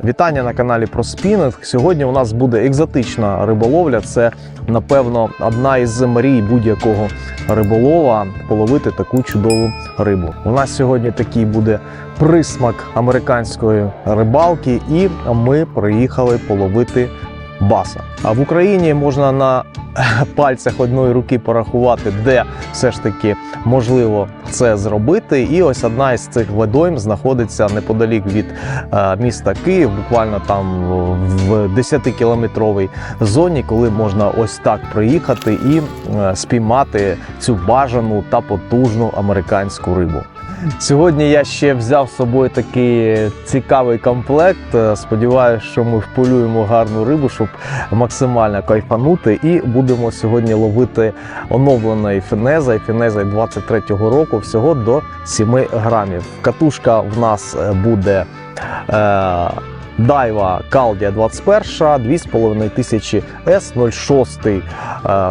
Вітання на каналі про спінінг. Сьогодні у нас буде екзотична риболовля. Це, напевно, одна із мрій будь-якого риболова половити таку чудову рибу. У нас сьогодні такий буде присмак американської рибалки, і ми приїхали половити баса. А в Україні можна на пальцях одної руки порахувати, де все ж таки можливо це зробити. І ось одна із цих водойм знаходиться неподалік від е, міста Київ, буквально там в 10-кілометровій зоні, коли можна ось так приїхати і е, спіймати цю бажану та потужну американську рибу. Сьогодні я ще взяв з собою такий цікавий комплект. Е, Сподіваюся, що ми вполюємо гарну рибу, щоб максимально кайфанути. І будемо сьогодні ловити оновленої фінеза, фінеза 23-го року всього до 7 грамів. Катушка в нас е, буде. Е, Дайва Калдія 21, 2500 S 06 е,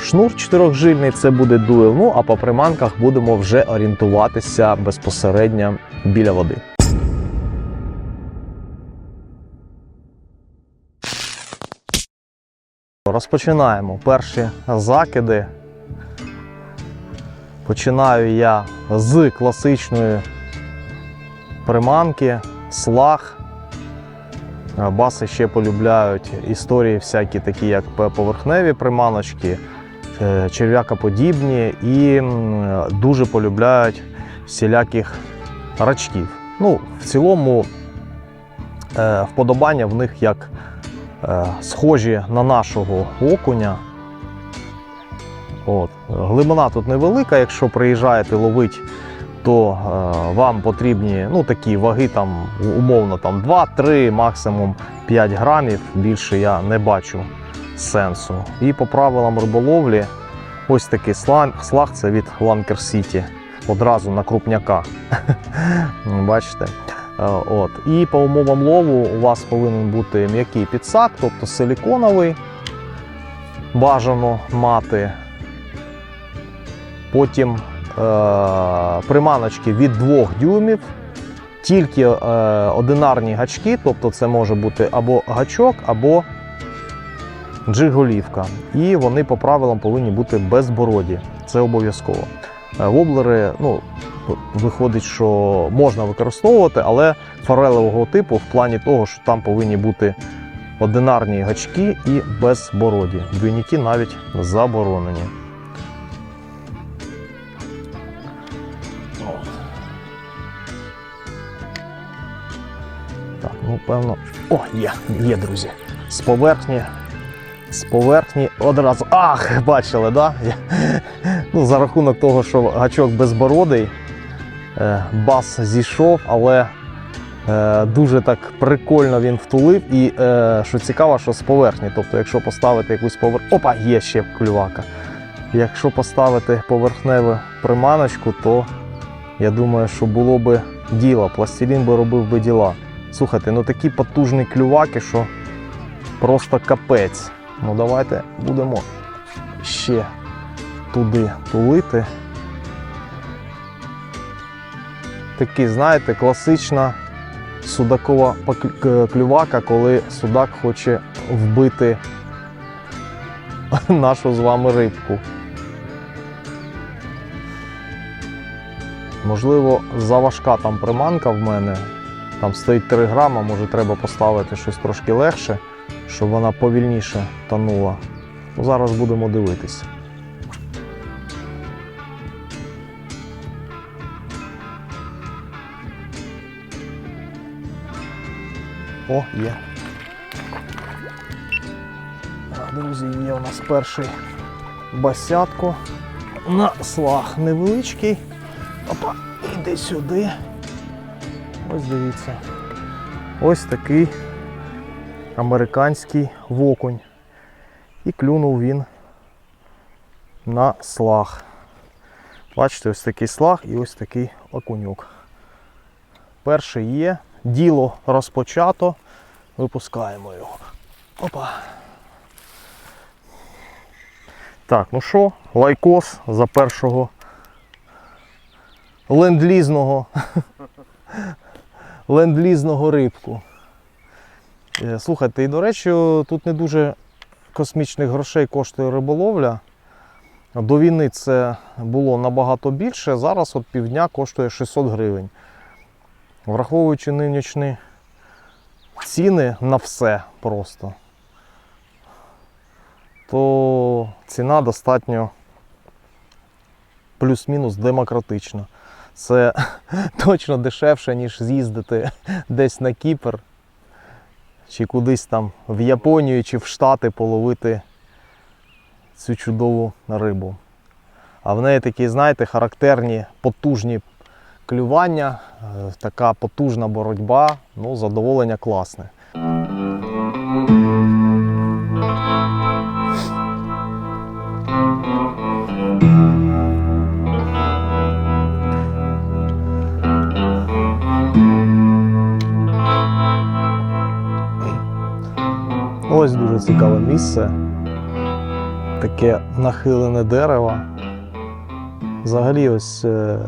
шнур чотирьохжильний, це буде дуел. Ну а по приманках будемо вже орієнтуватися безпосередньо біля води. Розпочинаємо перші закиди. Починаю я з класичної приманки, слаг. Баси ще полюбляють історії всякі такі, як поверхневі приманочки, е, черв'якоподібні і дуже полюбляють всіляких рачків. Ну, в цілому е, вподобання в них як е, схожі на нашого окуня. От. Глибина тут невелика, якщо приїжджаєте ловить то е, вам потрібні ну, такі ваги, там, умовно там, 2-3, максимум 5 грамів. Більше я не бачу сенсу. І по правилам риболовлі, ось такий слаг, це від Lanker City. Одразу на крупняка. Бачите? Е, От. І по умовам лову у вас повинен бути м'який підсак, тобто силіконовий. Бажано мати. Потім приманочки від 2 дюймів, тільки е, одинарні гачки, тобто це може бути або гачок, або джиголівка. І вони по правилам повинні бути безбороді. Це обов'язково. Е, Воблери, ну, виходить, що можна використовувати, але форелевого типу в плані того, що там повинні бути одинарні гачки і безбороді. Двійники навіть заборонені. От. Так, ну певно. О, є, є, друзі. З поверхні. З поверхні одразу. Ах, бачили, да? Ну, за рахунок того, що гачок безбородий, е, бас зійшов, але е, дуже так прикольно він втулив. І е, що цікаво, що з поверхні. Тобто, якщо поставити якусь повер... Опа, є ще клювака. Якщо поставити поверхневу приманочку, то я думаю, що було би діло. Пластилін би робив би діла. Слухайте, ну такі потужні клюваки, що просто капець. Ну давайте будемо ще туди тулити. Такий, знаєте, класична судакова клювака, коли судак хоче вбити нашу з вами рибку. Можливо, заважка там приманка в мене. Там стоїть 3 грама, може треба поставити щось трошки легше, щоб вона повільніше тонула. Ну, зараз будемо дивитись. О, є. Друзі, є у нас перший басятко на слаг невеличкий. Опа, іди сюди. Ось дивіться. Ось такий американський вокунь. І клюнув він на слаг. Бачите, ось такий слаг і ось такий окунюк. Перший є, діло розпочато. Випускаємо його. Опа. Так, ну що, лайкос за першого ленд-лізного ленд-лізного рибку. Е, Слухайте, і до речі, тут не дуже космічних грошей коштує риболовля. До війни це було набагато більше. Зараз от півдня коштує 600 гривень. Враховуючи нинішні ціни на все просто, то ціна достатньо плюс-мінус демократична. Це точно дешевше, ніж з'їздити десь на Кіпр чи кудись там в Японію чи в Штати половити цю чудову рибу. А в неї такі, знаєте, характерні потужні клювання, е, така потужна боротьба, ну, задоволення класне. Дуже цікаве місце. Таке нахилене дерево. Взагалі, ось е,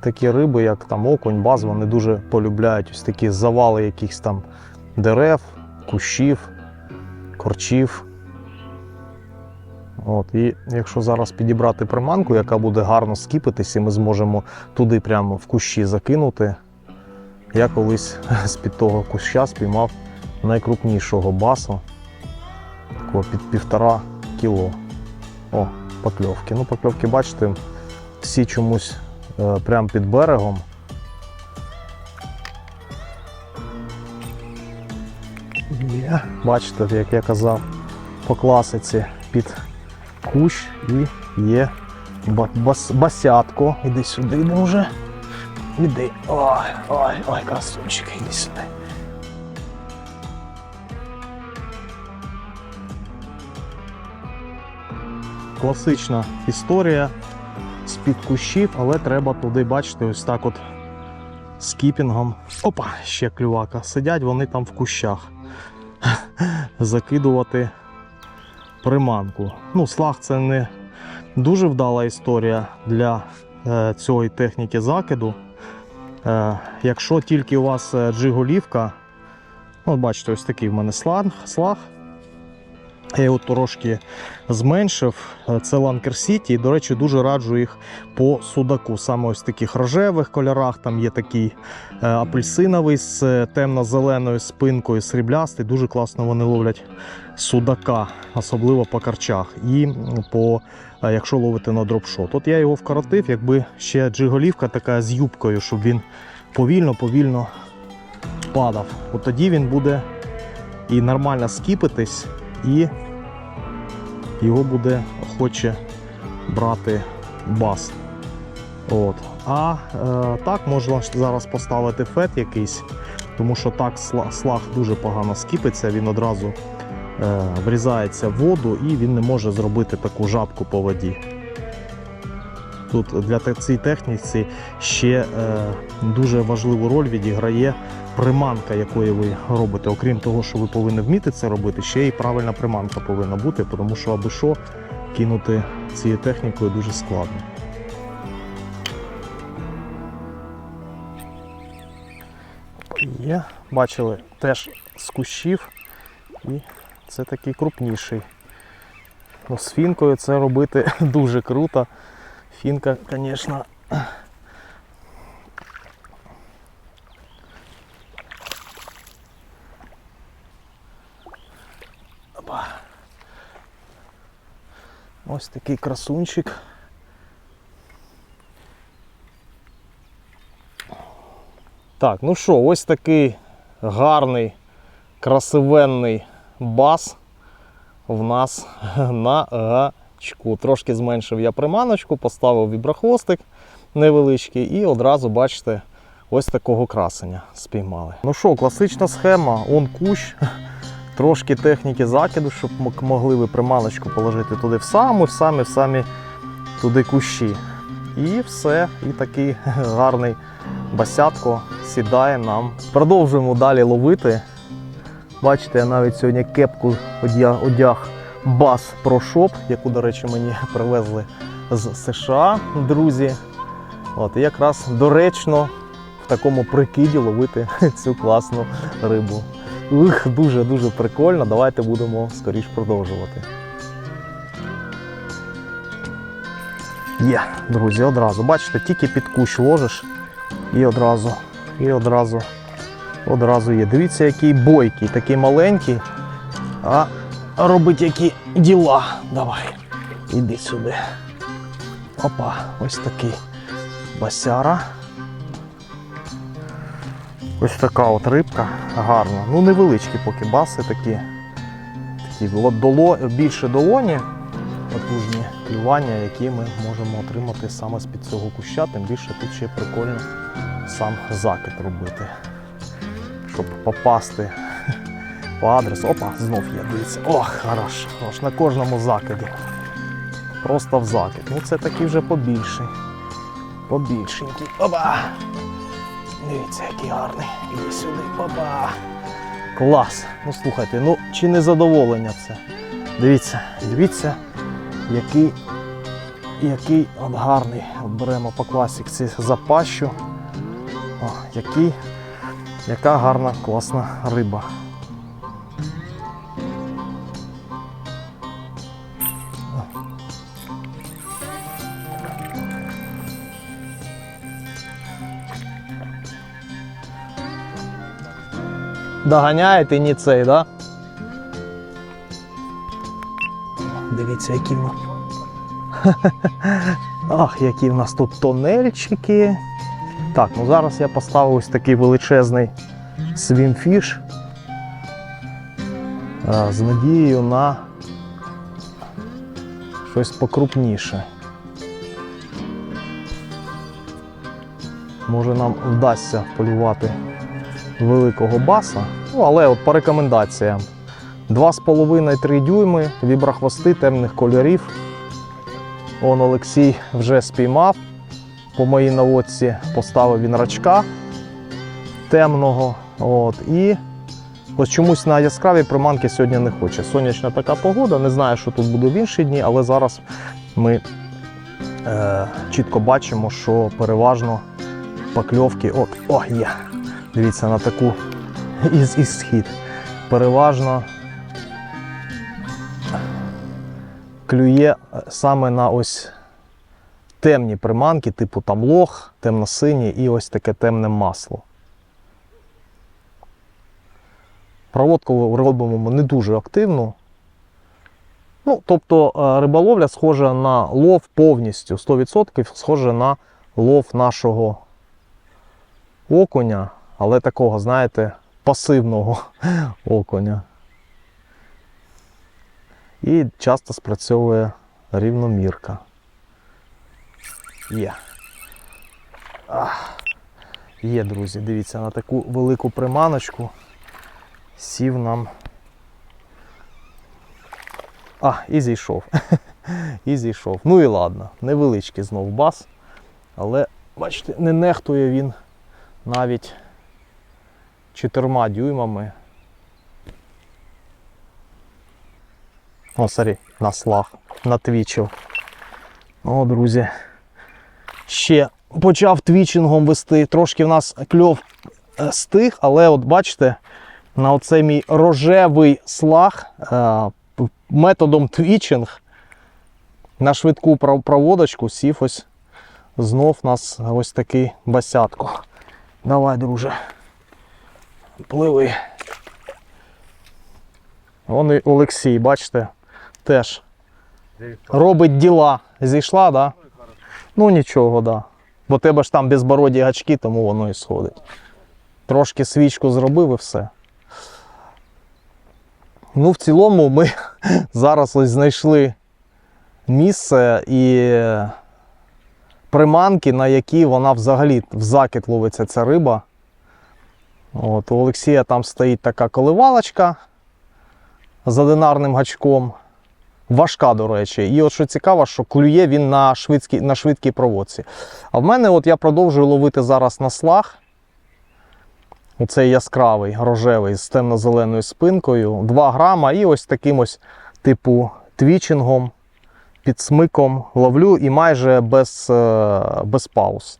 такі риби, як там окунь, баз, вони дуже полюбляють ось такі завали якихось там дерев, кущів, корчів. От, і якщо зараз підібрати приманку, яка буде гарно скіпитись, і ми зможемо туди прямо в кущі закинути. Я колись з-під того куща спіймав найкрупнішого басу, такого під півтора кіло. О, покльовки. Ну, покльовки, бачите, всі чомусь е, прямо під берегом. Бачите, як я казав, по класиці під кущ і є бас- басятко. Іди сюди, друже. Іди. Ой, ой, ой, красунчик, іди сюди. Класична історія з-під кущів, але треба туди, бачите, ось так от з кіпінгом. Опа, ще клювака. Сидять вони там в кущах. Закидувати приманку. Ну, слаг це не дуже вдала історія для е, цієї техніки закиду. Е, якщо тільки у вас е, джиголівка, ну, от бачите, ось такий в мене слаг. слаг. Я його трошки зменшив. Е, Це Ланкер Сіті. І, до речі, дуже раджу їх по судаку. Саме ось в таких рожевих кольорах. Там є такий е, апельсиновий з е, темно-зеленою спинкою, сріблястий. Дуже класно вони ловлять судака, особливо по карчах. І по, якщо ловити на дропшот. От я його вкоротив, якби ще джиголівка така з юбкою, щоб він повільно-повільно падав. От тоді він буде і нормально скіпитись, і його буде охоче брати бас. От. А е, так можна зараз поставити фет якийсь, тому що так слаг дуже погано скіпиться, він одразу е, врізається в воду і він не може зробити таку жабку по воді. Тут для цієї техніці ще е, дуже важливу роль відіграє приманка, якою ви робите. Окрім того, що ви повинні вміти це робити, ще й правильна приманка повинна бути, тому що аби що кинути цією технікою дуже складно. Є, бачили теж з кущів, і це такий крупніший. Ну, з фінкою це робити дуже круто. Фінка, звісно, Ось такий красунчик. Так, ну що, ось такий гарний, красивенний бас в нас на гачку. Трошки зменшив я приманочку, поставив віброхвостик невеличкий і одразу, бачите, ось такого красення спіймали. Ну що, класична схема, он кущ. Трошки техніки закиду, щоб могли ви приманочку положити туди в саму, в самі, в самі туди кущі. І все, і такий гарний басятко сідає нам. Продовжуємо далі ловити. Бачите, я навіть сьогодні кепку одяг, Pro Shop, яку, до речі, мені привезли з США, друзі. От, і якраз доречно в такому прикиді ловити цю класну рибу. Дуже-дуже прикольно. Давайте будемо скоріш продовжувати. Є, друзі, одразу. Бачите, тільки під кущ ложиш і одразу, і одразу, одразу є. Дивіться, який бойкий, такий маленький, а робить які діла. Давай, іди сюди. Опа, ось такий басяра. Ось така от рибка гарна. Ну, невеличкі поки баси такі. Такі доло, більше долоні, потужні клювання, які ми можемо отримати саме з-під цього куща. Тим більше тут ще прикольно сам закид робити. Щоб попасти по адресу. Опа, знов є, дивіться. Ох, хорош, хорош, на кожному закиді. Просто в закид. Ну це такий вже побільший. Побільшенький. Опа! Дивіться, який гарний. Іди сюди, баба. Клас. Ну слухайте, ну чи не задоволення це? Дивіться, дивіться, який, який от гарний. Беремо по класіці запащу. О, який, яка гарна, класна риба. Доганяєте ні цей, да? Дивіться, які в Ах, які в нас тут тонельчики. Так, ну зараз я поставив ось такий величезний свімфіш е, з надією на щось покрупніше. Може нам вдасться полювати великого баса. Ну, але от по рекомендаціям. 2,5-3 дюйми, віброхвости темних кольорів. Он Олексій вже спіймав. По моїй наводці поставив він рачка темного. От, і ось чомусь на яскраві приманки сьогодні не хоче. Сонячна така погода. Не знаю, що тут буде в інші дні, але зараз ми е, чітко бачимо, що переважно покльовки. От, о, є. Дивіться на таку із, із схід. Переважно клює саме на ось темні приманки, типу там лох, темно-синій і ось таке темне масло. Проводку робимо ми не дуже активну. Ну, тобто е, риболовля схожа на лов повністю, 100% схожа на лов нашого окуня, але такого, знаєте, пасивного окуня. І часто спрацьовує рівномірка. Є. Ах. Є, друзі, дивіться, на таку велику приманочку сів нам. А, і зійшов. і зійшов. Ну і ладно, невеличкий знов бас, але, бачите, не нехтує він навіть чотирма дюймами. О, сорі, на натвічив. О, друзі. Ще почав твічингом вести. Трошки в нас кльов е, стих, але от бачите, на оцей мій рожевий слаг е, методом твічинг на швидку проводочку сів ось знов нас ось такий басятко. Давай, друже. Пливи. Вон і Олексій, бачите, теж робить діла. Зійшла, да? Ну нічого, да. Бо тебе ж там безбороді гачки, тому воно і сходить. Трошки свічку зробив і все. Ну, в цілому, ми зараз ось знайшли місце і приманки, на які вона взагалі в закид ловиться ця риба. От, у Олексія там стоїть така коливалочка з одинарним гачком. Важка, до речі. І от що цікаво, що клює він на швидкій, на швидкій проводці. А в мене от я продовжую ловити зараз на слаг. Оцей яскравий, рожевий з темно-зеленою спинкою. 2 грама і ось таким ось типу твічингом, під смиком ловлю і майже без, е, без пауз.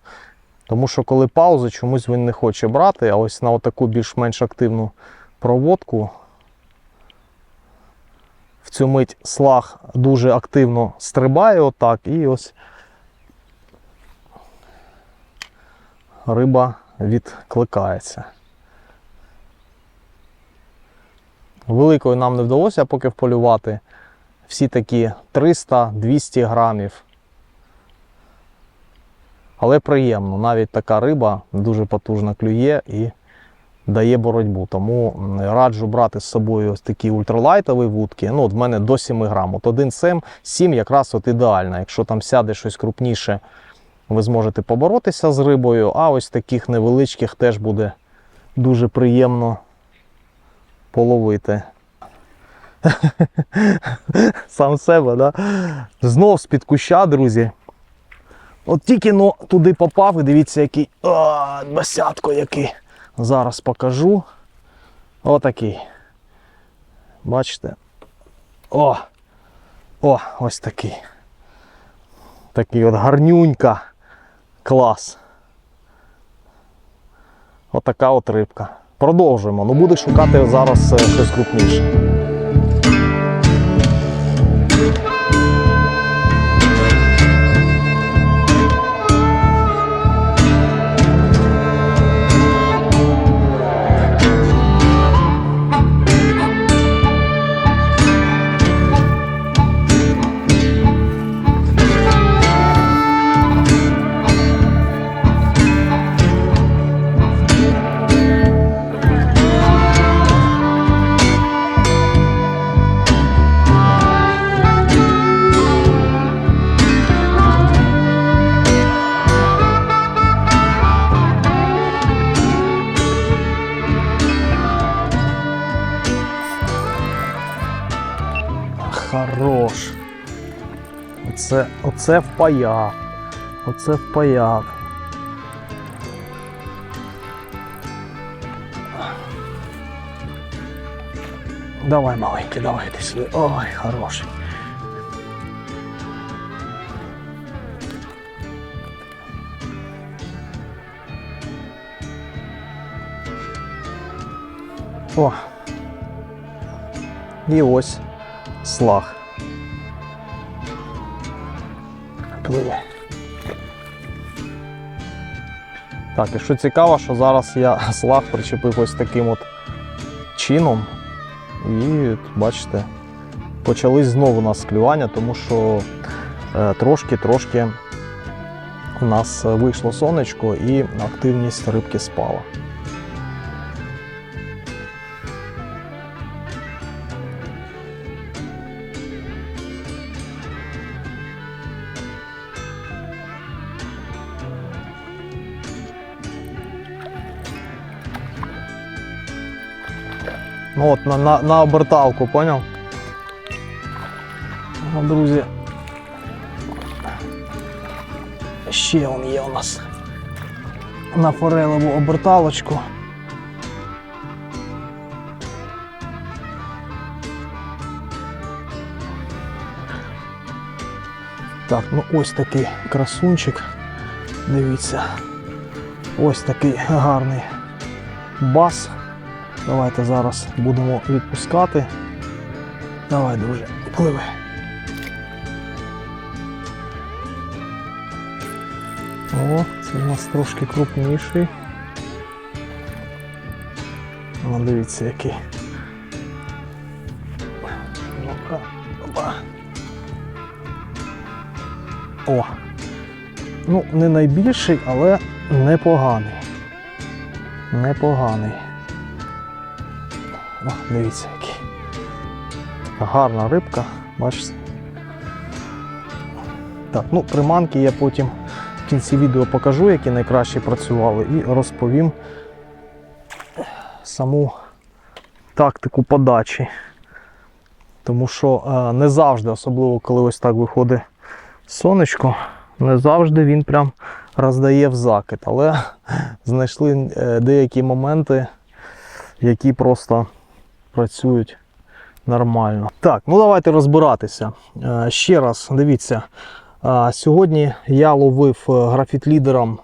Тому що коли паузи, чомусь він не хоче брати, а ось на таку більш-менш активну проводку в цю мить слаг дуже активно стрибає отак, і ось риба відкликається. Великою нам не вдалося поки вполювати. Всі такі 300-200 грамів. Але приємно, навіть така риба дуже потужно клює і дає боротьбу. Тому раджу брати з собою ось такі ультралайтові вудки. Ну, от в мене до 7 грам. От один 7, 7 якраз от ідеально. Якщо там сяде щось крупніше, ви зможете поборотися з рибою, а ось таких невеличких теж буде дуже приємно половити. Сам себе, да? Знов з-під куща, друзі. От тільки но туди попав і дивіться, який. А, басятко який. Зараз покажу. Отакий. Бачите? О! О, ось такий. Такий от гарнюнька. Клас. Отака от рибка. Продовжуємо. Ну буде шукати зараз е, щось крупніше. Оце, впаяв. Оце впаяв. Давай, маленький, давай ти сюди. Ой, хороший. О. І ось слаг. Пливе. Так, і що цікаво, що зараз я слаг причепив ось таким от чином. І бачите, почались знову у нас клювання, тому що е, трошки-трошки у нас вийшло сонечко і активність рибки спала. Ну от на, на, на оберталку, поняв? Ну, друзі. Ще он є у нас на форелеву оберталочку. Так, ну ось такий красунчик. Дивіться. Ось такий гарний бас. Давайте зараз будемо відпускати. Давай, друже, пливи. О, це у нас трошки крупніший. Ну, дивіться який. Ну-ка, опа. О! Ну, не найбільший, але непоганий. Непоганий. О, дивіться який. Гарна рибка, бачите. Так, ну приманки я потім в кінці відео покажу, які найкраще працювали, і розповім саму тактику подачі. Тому що е, не завжди, особливо коли ось так виходить сонечко, не завжди він прям роздає в закид. Але знайшли е, деякі моменти, які просто працюють нормально. Так, ну давайте розбиратися. Е, Ще раз, дивіться. е, Сьогодні я ловив е, графіт-лідером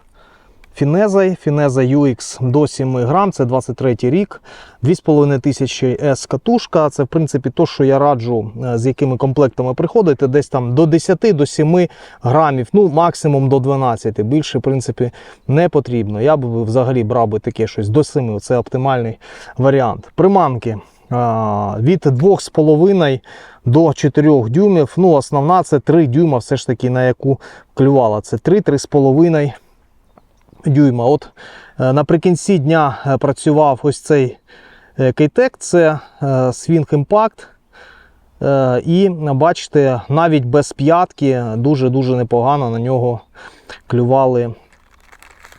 фінезою. Фінеза UX до 7 грам, це 23 рік, 2,5 тисячі S катушка. Це в принципі то, що я раджу, з якими комплектами приходити, десь там до 10 до 7 грамів, ну максимум до 12. Більше, в принципі, не потрібно. Я б взагалі брав би таке щось до 7. Це оптимальний варіант. Приманки від 2,5 до 4 дюймів. Ну, основна це 3 дюйма, все ж таки, на яку клювала. Це 3-3,5 дюйма. От е, наприкінці дня е, працював ось цей кейтек, це е, Swing Impact. І бачите, навіть без п'ятки дуже-дуже непогано на нього клювали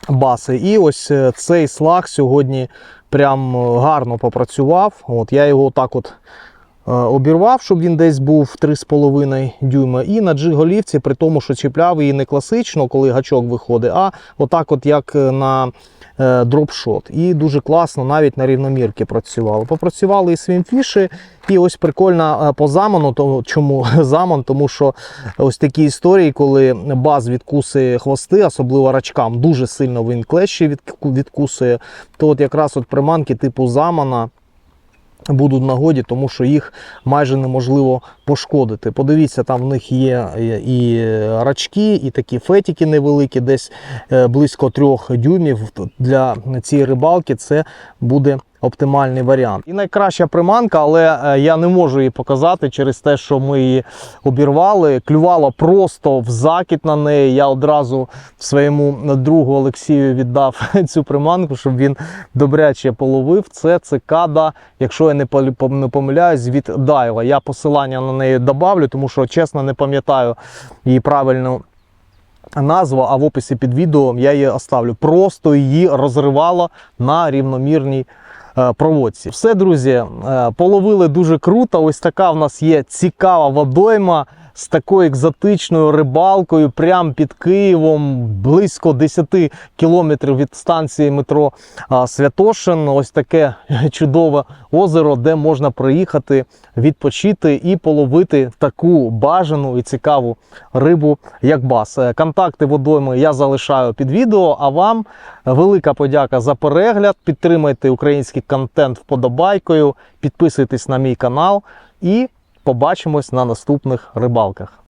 баси. І ось цей слаг сьогодні прям е, гарно попрацював. От Я його так от обірвав, щоб він десь був 3,5 дюйма. І на джиголівці, при тому, що чіпляв її не класично, коли гачок виходить, а отак, от як е, на е, дропшот. І дуже класно навіть на рівномірки працювало. Попрацювали і свімфіші, і ось прикольно е, по заману. То, чому заман? Тому що ось такі історії, коли баз відкусує хвости, особливо рачкам, дуже сильно він клещі відкусує, то от якраз от приманки типу замана будуть нагоді, тому що їх майже неможливо пошкодити. Подивіться, там в них є і рачки, і такі фетики невеликі, десь е, близько трьох дюймів. Для цієї рибалки це буде оптимальний варіант. І найкраща приманка, але е, я не можу її показати через те, що ми її обірвали. Клювало просто в закид на неї. Я одразу своєму другу Олексію віддав цю приманку, щоб він добряче половив. Це цикада, якщо я не помиляюсь, від Дайла. Я посилання на неї добавлю, тому що чесно не пам'ятаю її правильну назву, а в описі під відео я її оставлю. Просто її розривало на рівномірній проводці. Все, друзі, е, половили дуже круто. Ось така в нас є цікава водойма. З такою екзотичною рибалкою, прямо під Києвом, близько 10 кілометрів від станції метро Святошин. Ось таке чудове озеро, де можна приїхати, відпочити і половити таку бажану і цікаву рибу, як бас. Е, Контакти водойми я залишаю під відео. А вам велика подяка за перегляд. Підтримайте український контент вподобайкою, підписуйтесь на мій канал і побачимось на наступних рибалках.